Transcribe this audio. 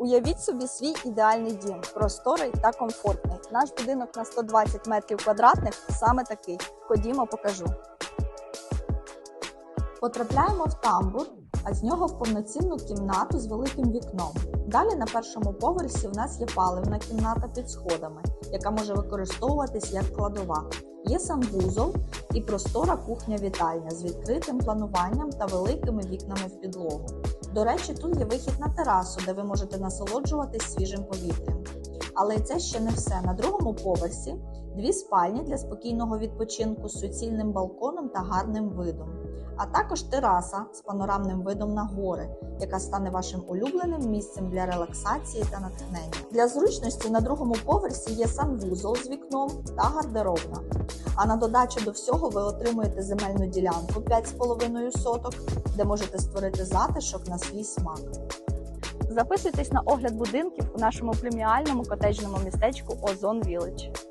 Уявіть собі свій ідеальний дім, просторий та комфортний. Наш будинок на 120 метрів квадратних саме такий. Ходімо, покажу. Потрапляємо в тамбур, а з нього в повноцінну кімнату з великим вікном. Далі на першому поверсі в нас є паливна кімната під сходами, яка може використовуватись як кладова. Є санвузол і простора кухня-вітальня з відкритим плануванням та великими вікнами в підлогу. До речі, тут є вихід на терасу, де ви можете насолоджуватись свіжим повітрям. Але це ще не все. На другому поверсі дві спальні для спокійного відпочинку з суцільним балконом та гарним видом, а також тераса з панорамним видом на гори, яка стане вашим улюбленим місцем для релаксації та натхнення. Для зручності на другому поверсі є санвузол з вікном та гардеробна. А на додачу до всього ви отримуєте земельну ділянку 5,5 соток, де можете створити затишок на свій смак. Записуйтесь на огляд будинків у нашому преміальному котеджному містечку Озон Village.